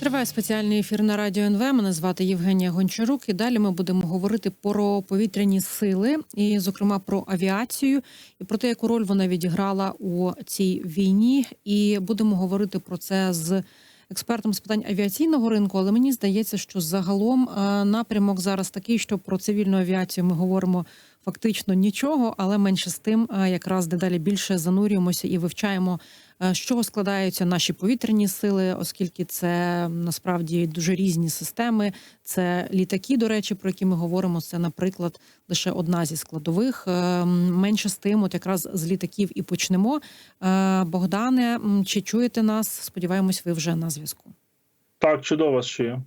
Триває спеціальний ефір на радіо НВ. Мене звати Євгенія Гончарук. І далі ми будемо говорити про повітряні сили, і, зокрема, про авіацію і про те, яку роль вона відіграла у цій війні. І будемо говорити про це з експертом з питань авіаційного ринку. Але мені здається, що загалом е, напрямок зараз такий, що про цивільну авіацію ми говоримо фактично нічого, але менше з тим, е, якраз дедалі більше занурюємося і вивчаємо. Е, З чого складаються наші повітряні сили, оскільки це насправді дуже різні системи. Це літаки, до речі, про які ми говоримо. Це, наприклад, лише одна зі складових. Е, Менше з тим, от якраз з літаків і почнемо. Е, Богдане, чи чуєте нас? Сподіваємось, ви вже на зв'язку. Так, чудово, що є.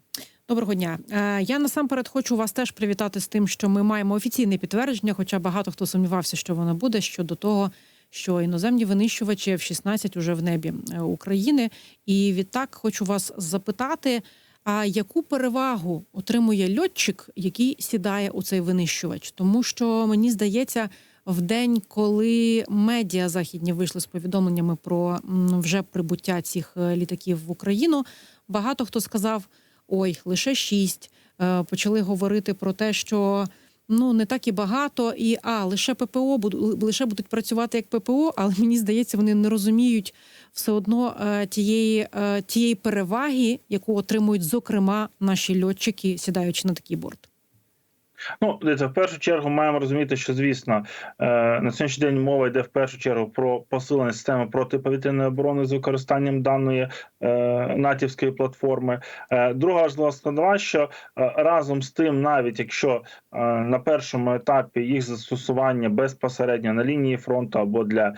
Доброго дня. Е, Я насамперед хочу вас теж привітати з тим, що ми маємо офіційне підтвердження, хоча багато хто сумнівався, що воно буде щодо того, що іноземні винищувачі F-16 уже в небі е, України. І відтак хочу вас запитати: а яку перевагу отримує льотчик, який сідає у цей винищувач? Тому що мені здається. В день, коли медіа західні вийшли з повідомленнями про вже прибуття цих е, літаків в Україну, багато хто сказав: ой, лише шість. Е, Почали говорити про те, що ну не так і багато, і а лише ППО лише будуть працювати як ППО, але мені здається, вони не розуміють все одно е, тієї, е, тієї переваги, яку отримують, зокрема, наші льотчики, сідаючи на такий борт. Ну, дивіться, в першу чергу маємо розуміти, що звісно е, на сьогоднішній день мова йде в першу чергу про посилення системи протиповітряної оборони з використанням даної е, натівської платформи. Е, Друга важлива складова, що разом з тим, навіть якщо на першому етапі їх застосування безпосередньо на лінії фронту або для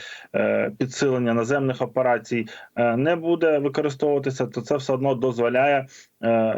підсилення наземних операцій не буде використовуватися, то це все одно дозволяє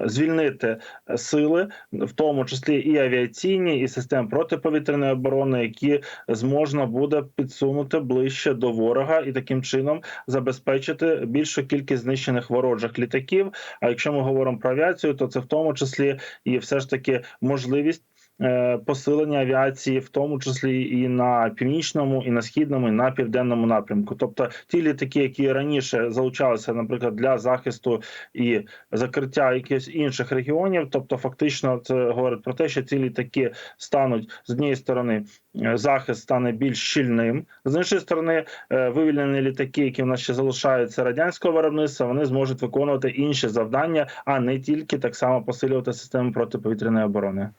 звільнити сили, в тому числі і авіаційні, і систем протиповітряної оборони, які зможна буде підсунути ближче до ворога і таким чином забезпечити більшу кількість знищених ворожих літаків. А якщо ми говоримо про авіацію, то це в тому числі і все ж таки можливість. Е, Посилення авіації, в тому числі і на північному, і на східному, і на південному напрямку. Тобто ті літаки, які раніше залучалися, наприклад, для захисту і закриття якихось інших регіонів. Тобто, фактично, це говорить про те, що ці літаки стануть з однієї сторони, е, захист стане більш щільним. З іншої сторони, е, вивільнені літаки, які в нас ще залишаються радянського виробництва, вони зможуть виконувати інші завдання, а не тільки так само посилювати систему протиповітряної оборони.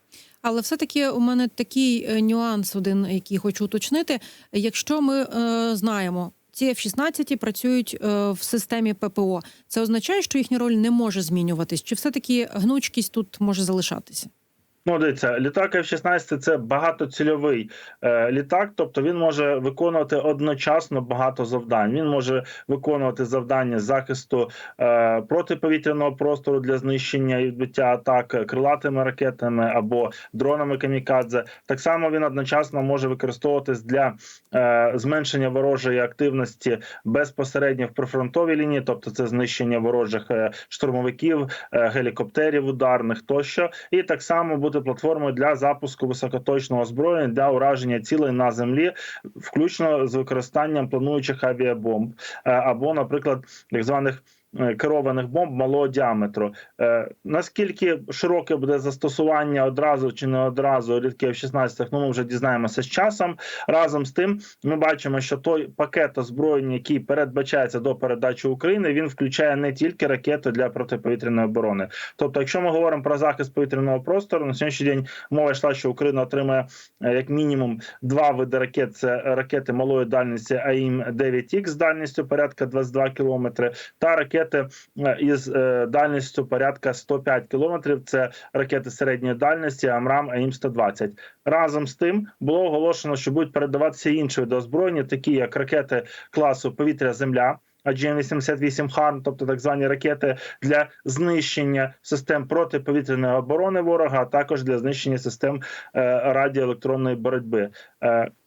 Але все-таки у мене такий е, нюанс, один, який хочу уточнити. Якщо ми е, знаємо, ці F-16 працюють е, в системі ППО, це означає, що їхня роль не може змінюватись, чи все-таки гнучкість тут може залишатися? Ну, дивіться, літак F-16 – це багатоцільовий е, літак, тобто він може виконувати одночасно багато завдань. Він може виконувати завдання захисту е, протиповітряного простору для знищення і відбиття атак крилатими ракетами або дронами камікадзе. Так само він одночасно може використовуватись для е, зменшення ворожої активності безпосередньо в прифронтовій лінії, тобто це знищення ворожих е, штурмовиків, е, гелікоптерів ударних тощо, і так само бути платформою для запуску високоточного озброєння для ураження цілей на землі, включно з використанням плануючих авіабомб е, або, наприклад, так званих. Е, Керованих бомб малого діаметру. Е, наскільки широке буде застосування одразу чи не одразу рідків 16 ну ми вже дізнаємося з часом. Разом з тим, ми бачимо, що той пакет озброєння, який передбачається до передачі України, він включає не тільки ракети для протиповітряної оборони. Тобто, якщо ми говоримо про захист повітряного простору, на сьогоднішній день мова йшла, що Україна отримає е, як мінімум два види ракет: це ракети малої дальності АІМ 9Х з дальністю порядка 22 кілометри, та ракети е, із е, дальністю порядка 105 кілометрів. Це ракети середньої дальності Амрам АІМ 120 Разом з тим було оголошено, що будуть передаватися інші види озброєння, такі як ракети класу повітря-земля. AGM-88 Харм, тобто так звані ракети для знищення систем протиповітряної оборони ворога, а також для знищення систем е, радіоелектронної боротьби.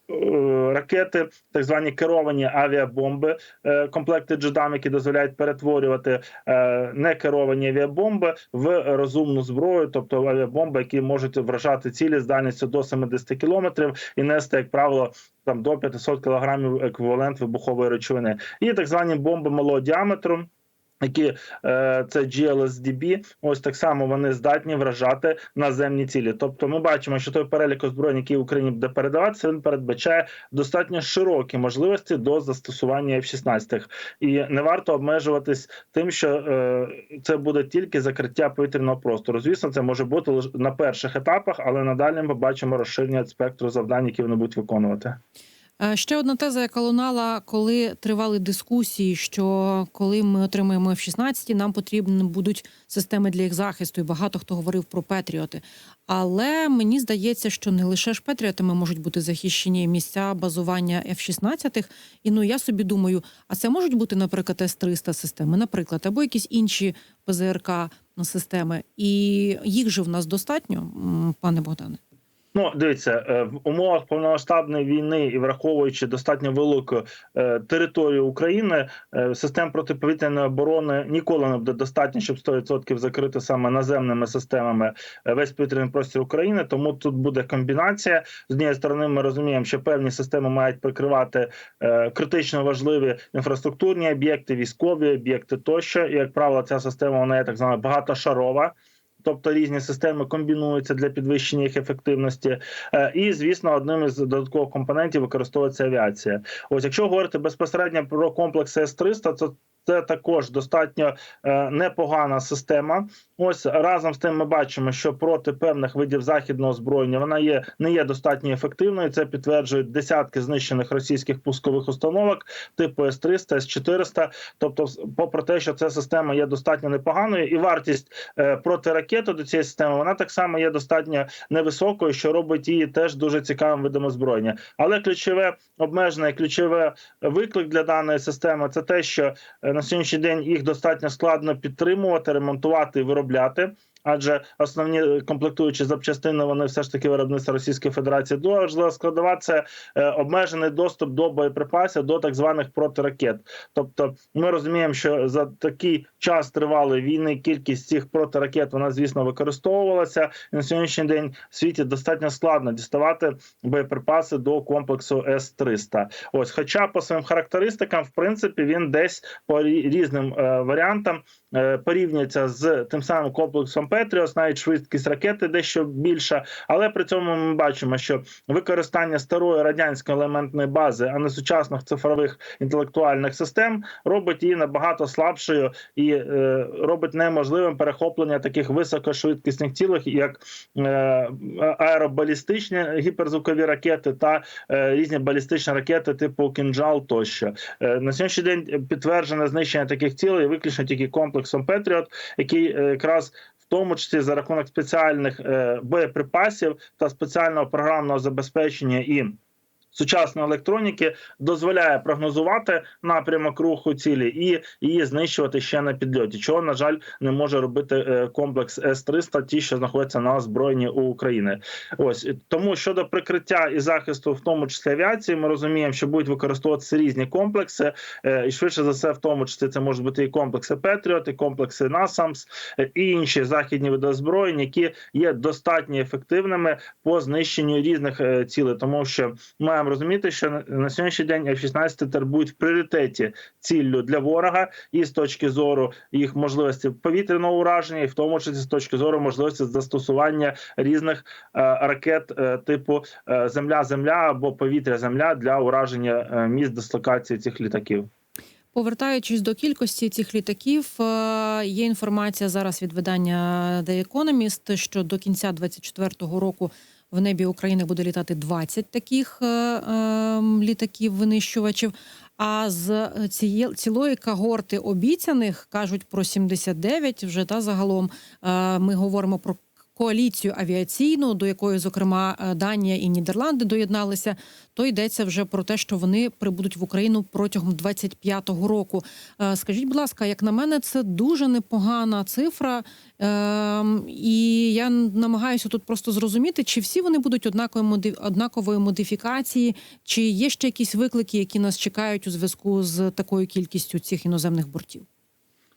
Е, Ракети, так звані керовані авіабомби, е, комплекти джедам, які дозволяють перетворювати е, некеровані авіабомби в розумну зброю, тобто авіабомби, які можуть вражати цілі з дальністю до 70 кілометрів і нести, як правило, там до 500 кілограмів еквівалент вибухової речовини, і так звані бомби малого діаметру. Які е, це GLSDB, ось так само вони здатні вражати наземні цілі. Тобто, ми бачимо, що той перелік озброєнь, який Україні буде передаватися, він передбачає достатньо широкі можливості до застосування F-16. І не варто обмежуватись тим, що е, це буде тільки закриття повітряного простору. Звісно, це може бути на перших етапах, але надалі ми побачимо розширення спектру завдань, які вони будуть виконувати. Е, Ще одна теза, яка лунала, коли тривали дискусії, що коли ми отримаємо F-16, нам потрібні будуть системи для їх захисту, і багато хто говорив про Петріоти. Але мені здається, що не лише ж Петріотами можуть бути захищені місця базування F-16. І ну я собі думаю, а це можуть бути, наприклад, С-300 системи, наприклад, або якісь інші ПЗРК системи. І їх же в нас достатньо, пане Богдане. Ну, дивіться, е, в умовах повномасштабної війни і враховуючи достатньо велику е, територію України, е, систем протиповітряної оборони ніколи не буде достатньо, щоб 100% закрити саме наземними системами весь повітряний простір України. Тому тут буде комбінація. З однієї сторони, ми розуміємо, що певні системи мають прикривати критично важливі інфраструктурні об'єкти, військові об'єкти тощо. І, як правило, ця система вона є так звана багатошарова. Тобто різні системи комбінуються для підвищення їх ефективності, Е, і звісно, одним із додаткових компонентів використовується авіація. Ось, якщо говорити безпосередньо про комплекс С-300, то це також достатньо е, непогана система. Ось разом з тим, ми бачимо, що проти певних видів західного озброєння вона є не є достатньо ефективною. Це підтверджують десятки знищених російських пускових установок, типу С-300, С-400. Тобто, попри те, що ця система є достатньо непоганою, і вартість е, протиракети до цієї системи вона так само є достатньо невисокою, що робить її теж дуже цікавим видом озброєння. Але ключове обмеження, ключове виклик для даної системи це те, що е, на сьогоднішній день їх достатньо складно підтримувати, ремонтувати виробляти. Адже основні комплектуючі запчастини вони все ж таки виробництва Російської Федерації. Дуже важлива складова це е, обмежений доступ до боєприпасів до так званих протиракет. Тобто, ми розуміємо, що за такий час тривалої війни кількість цих протиракет вона, звісно, використовувалася. І на сьогоднішній день в світі достатньо складно діставати боєприпаси до комплексу С-300. Ось, хоча по своїм характеристикам, в принципі, він десь по різним е, варіантам е, порівнюється з тим самим комплексом Петріос, навіть швидкість ракети дещо більша. Але при цьому ми бачимо, що використання старої радянської елементної бази, а не сучасних цифрових інтелектуальних систем, робить її набагато слабшою і е, робить неможливим перехоплення таких високошвидкісних цілих, як е, аеробалістичні гіперзвукові ракети та е, різні балістичні ракети типу кінжал тощо. Е, на сьогоднішній день підтверджене знищення таких цілей виключно тільки комплексом Петріот, який е, якраз в тому числі за рахунок спеціальних е, боєприпасів та спеціального програмного забезпечення і сучасної електроніки дозволяє прогнозувати напрямок руху цілі і її знищувати ще на підльоті. Чого на жаль не може робити е, комплекс С-300, ті, що знаходяться на озброєнні у України. Ось тому щодо прикриття і захисту, в тому числі авіації, ми розуміємо, що будуть використовуватися різні комплекси, е, і швидше за все, в тому числі це можуть бути і комплекси Петріот, і комплекси НАСАМС, е, і інші західні види озброєнь, які є достатньо ефективними по знищенню різних цілей, тому що маємо розуміти, що на- сьогоднішній день F-16 тепер будуть в пріоритеті ціллю для ворога, і з точки зору їх можливості повітряного ураження, і в тому числі з точки зору можливості застосування різних е, ракет е, типу е, земля-земля або повітря-земля для ураження місць дислокації цих літаків. Повертаючись до кількості цих літаків, є інформація зараз від видання The Economist, що до кінця 2024 року в небі України буде літати 20 таких е, е, літаків-винищувачів. А з цієї цілої когорти обіцяних кажуть про 79 вже та загалом. Е, Ми говоримо про коаліцію авіаційну, до якої, зокрема, е, Данія і Нідерланди доєдналися. То йдеться вже про те, що вони прибудуть в Україну протягом 25-го року. Е, Скажіть, будь ласка, як на мене, це дуже непогана цифра. Ем, І я намагаюся тут просто зрозуміти, чи всі вони будуть однакової однакової модифікації, чи є ще якісь виклики, які нас чекають у зв'язку з такою кількістю цих іноземних бортів.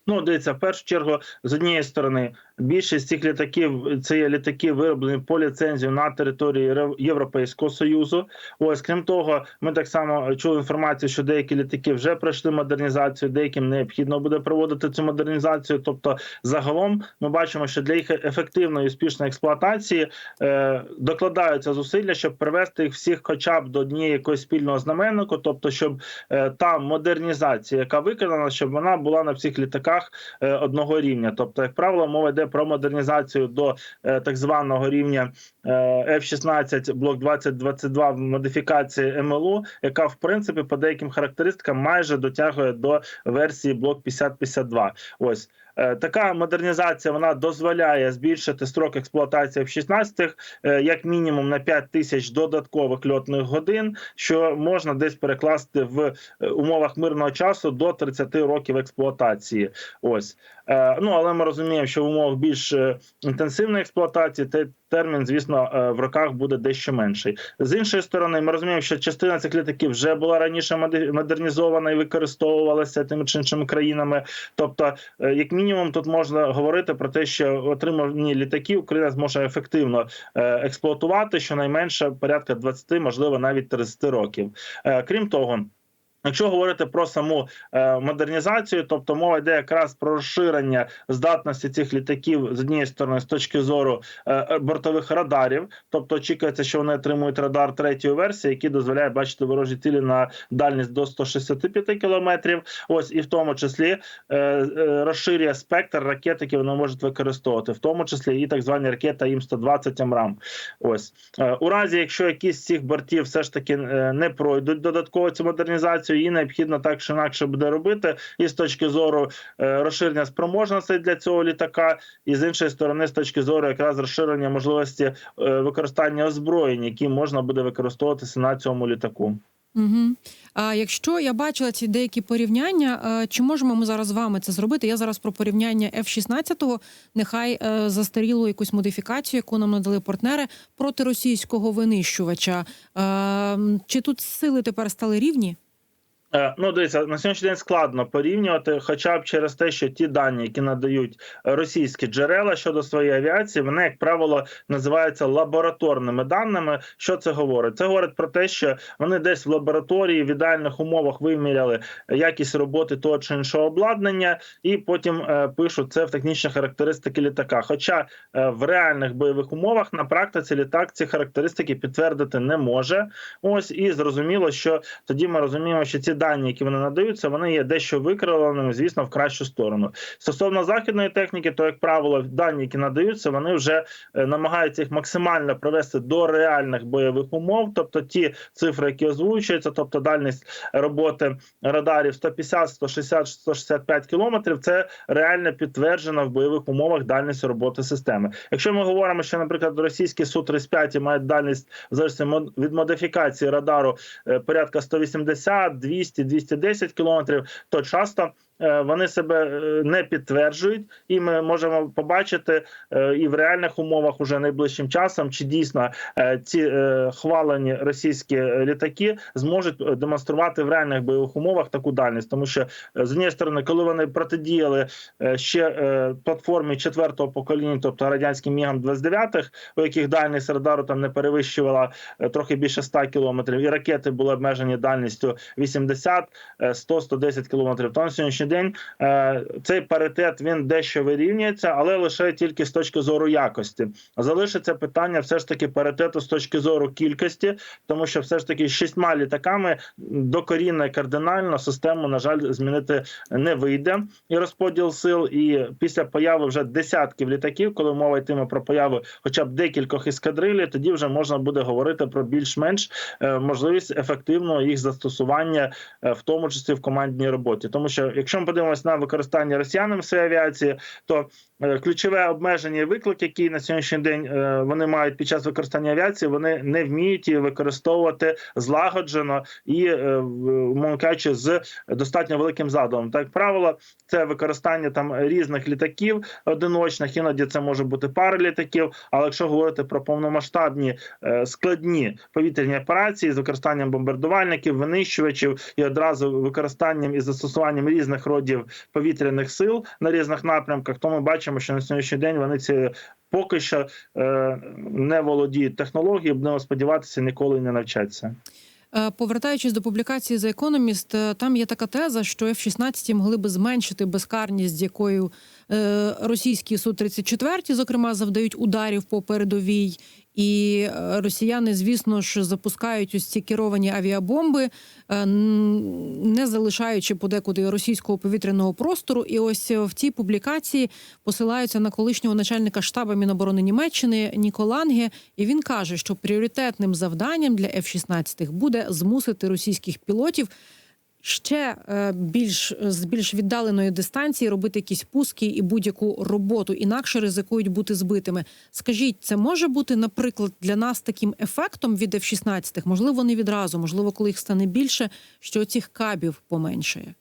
Ну, дивіться, в першу чергу, з однієї сторони, більшість цих літаків це є літаки, вироблені по ліцензію на території Євро- Європейського союзу. Ось крім того, ми так само чули інформацію, що деякі літаки вже пройшли модернізацію, деяким необхідно буде проводити цю модернізацію. Тобто, загалом, ми бачимо, що для їх ефективної успішної експлуатації е, докладаються зусилля, щоб привести їх всіх, хоча б до однієї якогось спільного знаменнику, тобто, щоб е, та модернізація, яка виконана, щоб вона була на всіх літаках е, одного рівня. Тобто, як правило, мова йде про модернізацію до е, так званого рівня е, F-16 блок 2022 в модифікації МЛУ, яка в принципі по деяким характеристикам майже дотягує до версії блок 5052. Ось. Е, Така модернізація вона дозволяє збільшити строк експлуатації в 16-х як мінімум на 5 тисяч додаткових льотних годин, що можна десь перекласти в е, умовах мирного часу до 30 років експлуатації. Ось Е, ну але ми розуміємо, що в умовах більш е, інтенсивної експлуатації термін, звісно, е, в роках буде дещо менший. З іншої сторони, ми розуміємо, що частина цих літаків вже була раніше модернізована і використовувалася тими чи іншими країнами. Тобто, е, як мінімум, тут можна говорити про те, що отримані літаки Україна зможе ефективно е, експлуатувати щонайменше порядка 20, можливо, навіть 30 років. Крім того. Якщо говорити про саму е, модернізацію, тобто мова йде якраз про розширення здатності цих літаків з однієї сторони з точки зору е, бортових радарів, тобто очікується, що вони отримують радар третьої версії, який дозволяє бачити ворожі цілі на дальність до 165 кілометрів. Ось і в тому числі е, е, розширює спектр ракет, які вони можуть використовувати, в тому числі і так звані ракети ІМ 120 АМРАМ. Ось Е, у разі, якщо якісь з цих бортів все ж таки е, не пройдуть додатково цю модернізацію, її необхідно так чи інакше буде робити, і з точки зору е, розширення спроможностей для цього літака, і з іншої сторони, з точки зору якраз розширення можливості е, використання озброєнь, які можна буде використовуватися на цьому літаку. Угу. А якщо я бачила ці деякі порівняння, е, чи можемо ми зараз з вами це зробити? Я зараз про порівняння F-16, нехай застарілу якусь модифікацію, яку нам надали партнери проти російського винищувача. Е, Чи тут сили тепер стали рівні? Е, Ну, дивіться, на сьогоднішній день складно порівнювати, хоча б через те, що ті дані, які надають російські джерела щодо своєї авіації, вони, як правило, називаються лабораторними даними. Що це говорить? Це говорить про те, що вони десь в лабораторії в ідеальних умовах виміряли якість роботи того чи іншого обладнання, і потім е, пишуть це в технічні характеристики літака. Хоча е, в реальних бойових умовах на практиці літак ці характеристики підтвердити не може. Ось і зрозуміло, що тоді ми розуміємо, що ці дані, які вони надаються, вони є дещо викривленими, звісно, в кращу сторону. Стосовно західної техніки, то як правило, дані, які надаються, вони вже е, намагаються їх максимально привести до реальних бойових умов, тобто ті цифри, які озвучуються, тобто дальність роботи радарів 150, 160, 165 кілометрів, це реально підтверджена в бойових умовах дальність роботи системи. Якщо ми говоримо, що, наприклад, російські су 35 мають дальність мод- від модифікації радару е, порядка 180, 200, 210 кілометрів, то часто вони себе е, не підтверджують, і ми можемо побачити е, і в реальних умовах уже найближчим часом, чи дійсно е, ці е, хвалені російські літаки зможуть е, демонструвати в реальних бойових умовах таку дальність, тому що е, з однієї сторони, коли вони протидіяли е, ще е, платформі четвертого покоління, тобто радянським мігам 29 у яких дальність радару там не перевищувала е, трохи більше 100 кілометрів, і ракети були обмежені дальністю 80, е, 100, 110 кілометрів. То на сьогоднішній день е, цей паритет він дещо вирівнюється, але лише тільки з точки зору якості. Залишиться питання все ж таки паритету з точки зору кількості, тому що все ж таки шістьма літаками докорінно і кардинально систему, на жаль, змінити не вийде і розподіл сил. І після появи вже десятків літаків, коли мова йтиме про появу хоча б декількох ескадрилів, тоді вже можна буде говорити про більш-менш е, можливість ефективного їх застосування, е, в тому числі в командній роботі. Тому що якщо ми подивимося на використання росіянами своєї авіації, то ключове обмеження і виклик, який на сьогоднішній день е, вони мають під час використання авіації, вони не вміють її використовувати злагоджено і е, умовно кажучи, з достатньо великим задумом. Так, правило, це використання там різних літаків одиночних, іноді це може бути пара літаків. Але якщо говорити про повномасштабні е, складні повітряні операції з використанням бомбардувальників, винищувачів і одразу використанням і застосуванням різних родів повітряних сил на різних напрямках, то ми бачимо, що на сьогоднішній день вони ці поки що е, не володіють технологією, будемо сподіватися, ніколи не навчаться. Е, Повертаючись до публікації за Economist, е, там є така теза, що F-16 могли би зменшити безкарність, з якою е, російські Су-34, зокрема, завдають ударів по передовій. І е, росіяни, звісно ж, запускають ось ці керовані авіабомби, е, не залишаючи подекуди російського повітряного простору. І ось е, в цій публікації посилаються на колишнього начальника штабу Міноборони Німеччини Ніко Ланге, і він каже, що пріоритетним завданням для F-16 буде змусити російських пілотів ще е, більш з більш віддаленої дистанції робити якісь пуски і будь-яку роботу, інакше ризикують бути збитими. Скажіть, це може бути, наприклад, для нас таким ефектом від F-16? Можливо, не відразу, можливо, коли їх стане більше, що цих кабів поменшає.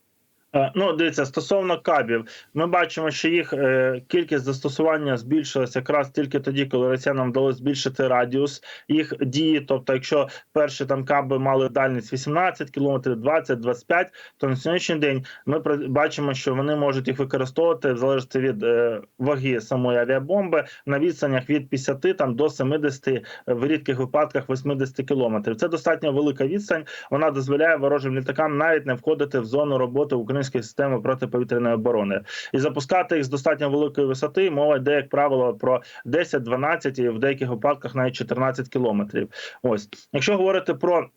Е, Ну, дивіться, стосовно кабів, ми бачимо, що їх е, кількість застосування збільшилася якраз тільки тоді, коли росіянам вдалося збільшити радіус їх дії. Тобто, якщо перші там каби мали дальність 18 кілометрів, 20, 25, то на сьогоднішній день ми бачимо, що вони можуть їх використовувати в залежності від е, ваги самої авіабомби на відстанях від 50 там до 70, е, в рідких випадках 80 кілометрів. Це достатньо велика відстань. Вона дозволяє ворожим літакам навіть не входити в зону роботи української системи протиповітряної оборони і запускати їх з достатньо великої висоти. Мова йде, як правило, про 10, 12 і в деяких випадках навіть 14 кілометрів. Ось, якщо говорити про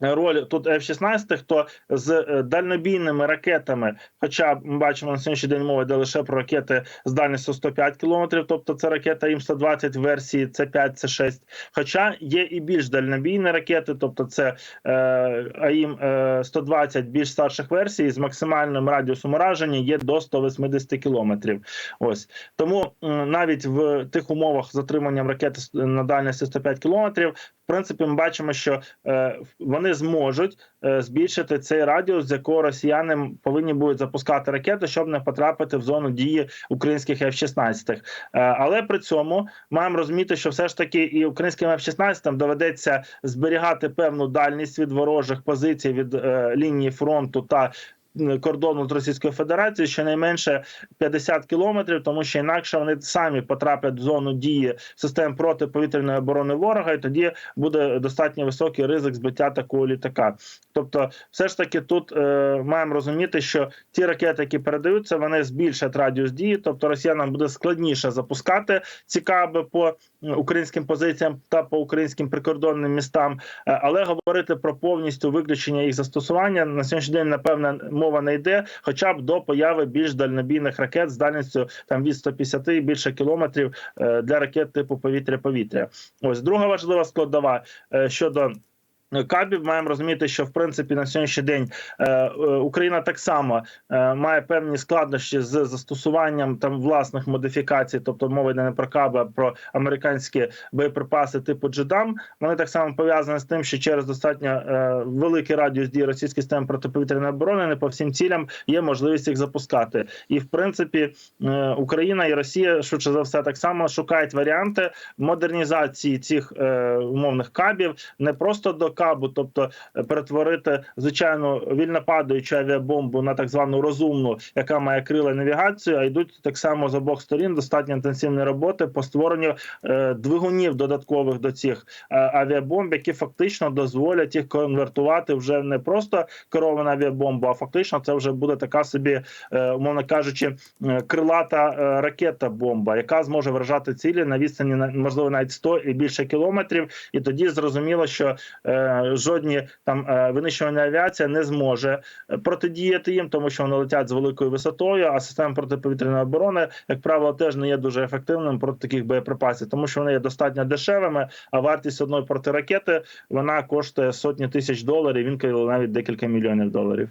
Роль тут F-16, то з е, дальнобійними ракетами, хоча ми бачимо на сьогоднішній день мова йде лише про ракети з дальністю 105 кілометрів, тобто це ракета ім 120 версії С5, С6. Хоча є і більш дальнобійні ракети, тобто це е, АІМ е, 120 більш старших версій з максимальним радіусом ураження є до 180 кілометрів. Ось тому навіть в тих умовах з затриманням ракети на дальності 105 кілометрів, в принципі, ми бачимо, що е, вони зможуть е, збільшити цей радіус, з якого росіяни повинні будуть запускати ракети, щоб не потрапити в зону дії українських F-16. Е, але при цьому маємо розуміти, що все ж таки і українським F-16 доведеться зберігати певну дальність від ворожих позицій від е, лінії фронту та кордону з Російською Федерацією щонайменше 50 кілометрів, тому що інакше вони самі потраплять в зону дії систем протиповітряної оборони ворога, і тоді буде достатньо високий ризик збиття такого літака. Тобто, все ж таки, тут е, маємо розуміти, що ті ракети, які передаються, вони збільшать радіус дії, тобто росіянам буде складніше запускати ці каби по українським позиціям та по українським прикордонним містам. Е, Але говорити про повністю виключення їх застосування на сьогоднішній день, напевне, мова не йде, хоча б до появи більш дальнобійних ракет з дальністю там від 150 і більше кілометрів е, для ракет типу повітря-повітря. Ось друга важлива складова е, щодо. Кабів маємо розуміти, що в принципі на сьогоднішній день е, е, Україна так само е, має певні складнощі з застосуванням там власних модифікацій, тобто мова йде не про каби, а про американські боєприпаси типу Джедам. Вони так само пов'язані з тим, що через достатньо великий радіус дії російської системи протиповітряної оборони не по всім цілям є можливість їх запускати. І в принципі Україна і Росія швидше за все так само шукають варіанти модернізації цих умовних кабів не просто до кабу, тобто е, перетворити звичайну вільнопадаючу авіабомбу на так звану розумну, яка має крила навігацію. А йдуть так само з обох сторін достатньо інтенсивні роботи по створенню е, двигунів додаткових до цих е, авіабомб, які фактично дозволять їх конвертувати вже не просто керовану авіабомбу, а фактично це вже буде така собі, умовно кажучи, крилата ракета бомба, яка зможе вражати цілі на відстані можливо навіть 100 і більше кілометрів. І тоді зрозуміло, що жодні там е, винищувальна авіація не зможе е, протидіяти їм, тому що вони летять з великою висотою. А система протиповітряної оборони, як правило, теж не є дуже ефективним проти таких боєприпасів, тому що вони є достатньо дешевими. А вартість одної протиракети вона коштує сотні тисяч доларів. Він навіть декілька мільйонів доларів.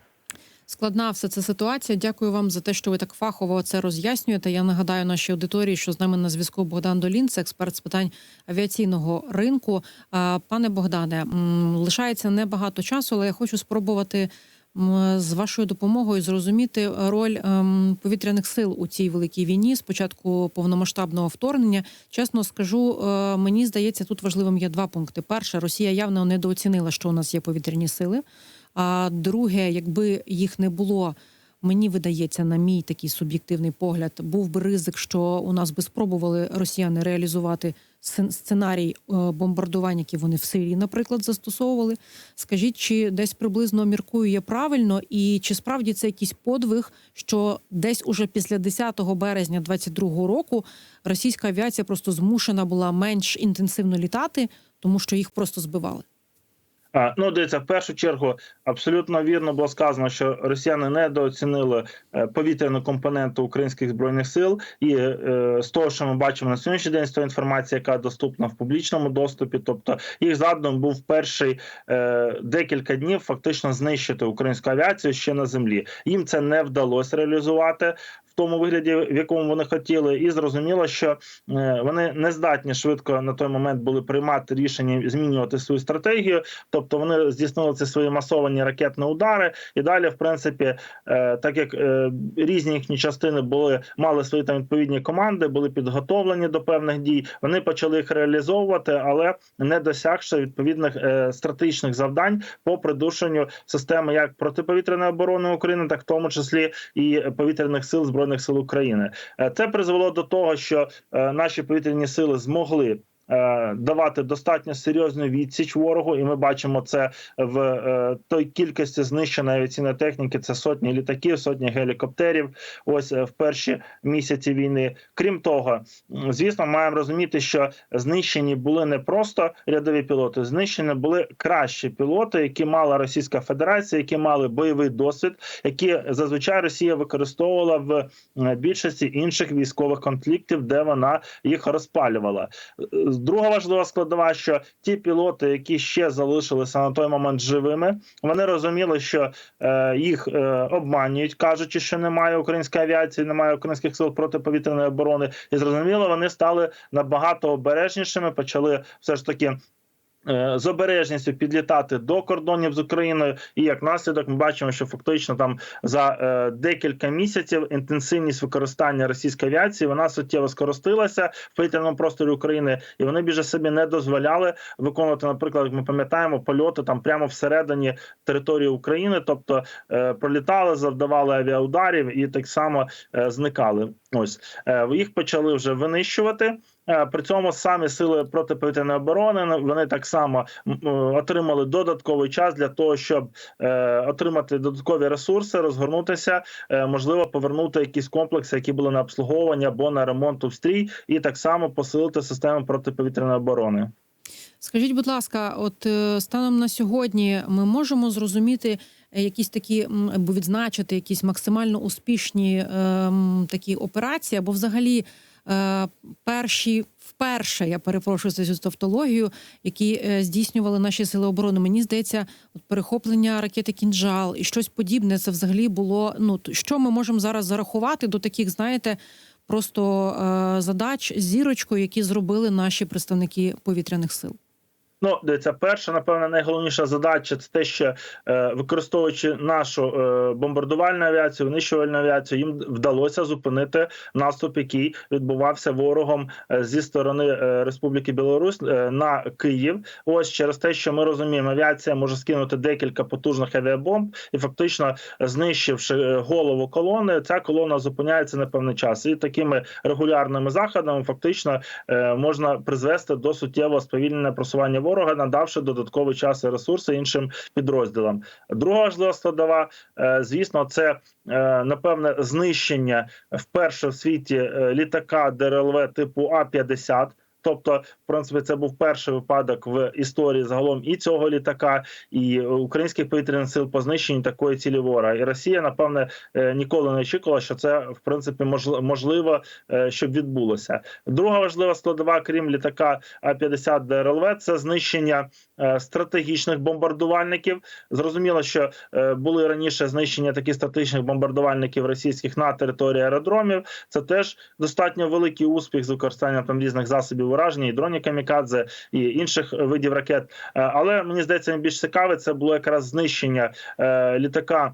Складна все це ситуація. Дякую вам за те, що ви так фахово це роз'яснюєте. Я нагадаю нашій аудиторії, що з нами на зв'язку Богдан Долін, експерт з питань авіаційного ринку. Пане Богдане, лишається небагато часу, але я хочу спробувати з вашою допомогою зрозуміти роль ем, повітряних сил у цій великій війні з початку повномасштабного вторгнення. Чесно скажу, е, мені здається, тут важливим є два пункти. Перше, Росія явно недооцінила, що у нас є повітряні сили. А друге, якби їх не було, Мені видається, на мій такий суб'єктивний погляд, був би ризик, що у нас би спробували росіяни реалізувати сценарій е, бомбардувань, які вони в Сирії, наприклад, застосовували. Скажіть, чи десь приблизно міркую я правильно, і чи справді це якийсь подвиг, що десь уже після 10 березня 22 року російська авіація просто змушена була менш інтенсивно літати, тому що їх просто збивали? Ну, дивіться, в першу чергу абсолютно вірно було сказано, що росіяни недооцінили е, повітряну компоненту українських збройних сил, і е, з того, що ми бачимо на сьогоднішній день, з тої інформації, яка доступна в публічному доступі, тобто їх задум був перший е, декілька днів фактично знищити українську авіацію ще на землі. Їм це не вдалося реалізувати. Тому вигляді, в якому вони хотіли, і зрозуміло, що е, вони не здатні швидко на той момент були приймати рішення змінювати свою стратегію. Тобто вони здійснили ці свої масовані ракетні удари, і далі, в принципі, е, так як е, різні їхні частини були мали свої там відповідні команди, були підготовлені до певних дій. Вони почали їх реалізовувати, але не досягши відповідних стратегічних завдань по придушенню системи як протиповітряної оборони України, так в тому числі і повітряних сил збройних сил України. Е, Це призвело до того, що е, наші повітряні сили змогли. Е, Давати достатньо серйозну відсіч ворогу, і ми бачимо це в е, той кількості знищеної авіаційної техніки. Це сотні літаків, сотні гелікоптерів. Ось е, в перші місяці війни. Крім того, звісно, маємо розуміти, що знищені були не просто рядові пілоти, знищені були кращі пілоти, які мала Російська Федерація, які мали бойовий досвід, які зазвичай Росія використовувала в більшості інших військових конфліктів, де вона їх розпалювала. Друга важлива складова, що ті пілоти, які ще залишилися на той момент живими, вони розуміли, що е, їх е, обманюють, кажучи, що немає української авіації, немає українських сил протиповітряної оборони, і зрозуміло, вони стали набагато обережнішими, почали все ж таки. Е, З обережністю підлітати до кордонів з Україною, і як наслідок ми бачимо, що фактично там за е, декілька місяців інтенсивність використання російської авіації вона суттєво скоростилася в повітряному просторі України, і вони більше собі не дозволяли виконувати, наприклад, як ми пам'ятаємо, польоти там прямо всередині території України, тобто е, пролітали, завдавали авіаударів і так само зникали. Ось їх почали вже винищувати. Е, При цьому самі сили протиповітряної оборони вони так само е, отримали додатковий час для того, щоб е, отримати додаткові ресурси, розгорнутися, можливо, повернути якісь комплекси, які були на обслуговування або на ремонт у стрій, і так само посилити систему протиповітряної оборони. Скажіть, будь ласка, от станом на сьогодні ми можемо зрозуміти якісь такі або відзначити якісь максимально успішні ем, такі операції, або взагалі перші вперше, я перепрошую за цю тавтологію, які е, здійснювали наші сили оборони. Мені здається, от перехоплення ракети кінжал і щось подібне. Це взагалі було. Ну що ми можемо зараз зарахувати до таких, знаєте, просто е, задач з зірочкою, які зробили наші представники повітряних сил. Ну, дивіться, перша, напевно, найголовніша задача це те, що е, використовуючи нашу е, бомбардувальну авіацію, винищувальну авіацію, їм вдалося зупинити наступ, який відбувався ворогом е, зі сторони е, Республіки Білорусь е, на Київ. Ось через те, що ми розуміємо, авіація може скинути декілька потужних авіабомб, і фактично знищивши е, голову колони, ця колона зупиняється на певний час. І такими регулярними заходами фактично е, можна призвести до суттєвого сповільнення просування ворога, надавши додатковий час і ресурси іншим підрозділам. Друга важлива складова, е, звісно, це е, напевне знищення вперше в світі е, літака ДРЛВ типу А 50 Тобто, в принципі, це був перший випадок в історії загалом і цього літака, і українських повітряних сил по знищенню такої цілі ворога. І Росія, напевне, е, ніколи не очікувала, що це в принципі можли- можливо, е, щоб відбулося. Друга важлива складова, крім літака А 50 ДРЛВ, це знищення е, стратегічних бомбардувальників. Зрозуміло, що були раніше знищення таких стратегічних бомбардувальників російських на території аеродромів. Це теж достатньо великий успіх з використанням там різних засобів ураження, і дронів камікадзе, і інших видів ракет. Е, Але мені здається, найбільш цікаве це було якраз знищення е, літака.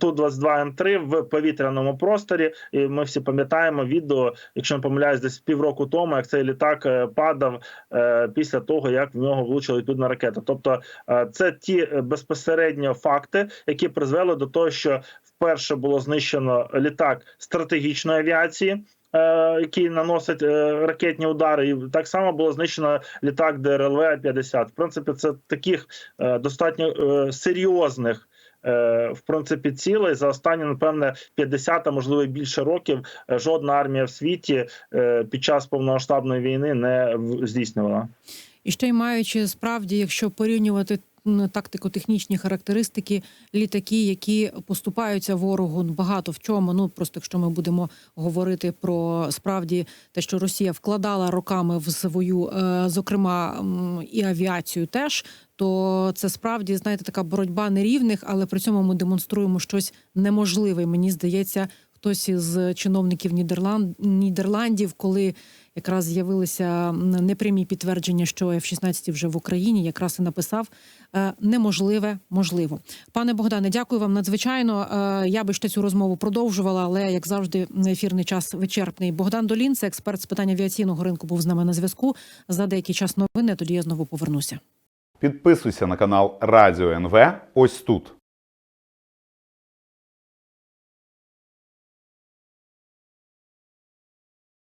ту 22 м 3 в повітряному просторі, і ми всі пам'ятаємо відео, якщо не помиляюсь, десь півроку тому, як цей літак е, падав е, після того, як в нього влучила відповідна ракета. Тобто, е, це ті е, безпосередньо факти, які призвели до того, що вперше було знищено літак стратегічної авіації. Е, Який наносить е, ракетні удари, і так само було знищено літак ДРЛВ 50 В принципі, це таких е, достатньо серйозних в принципі цілей за останні, напевне, 50, а можливо більше років. Жодна армія в світі під час повномасштабної війни не здійснювала. І ще й маючи справді, якщо порівнювати тактико-технічні характеристики, літаки, які поступаються ворогу багато в чому. Ну просто якщо ми будемо говорити про справді те, що Росія вкладала роками в свою, е, зокрема і авіацію, теж то це справді знаєте така боротьба нерівних, але при цьому ми демонструємо щось неможливе. Мені здається, хтось із чиновників Нідерланд Нідерландів, коли якраз з'явилися непрямі підтвердження, що F-16 вже в Україні, якраз і написав е, неможливе можливо. Пане Богдане, дякую вам надзвичайно. Е, Я би ще цю розмову продовжувала, але як завжди, ефірний час вичерпний. Богдан Долін, це експерт з питань авіаційного ринку, був з нами на зв'язку. За деякий час новини. Тоді я знову повернуся. Підписуйся на канал Радіо НВ ось тут.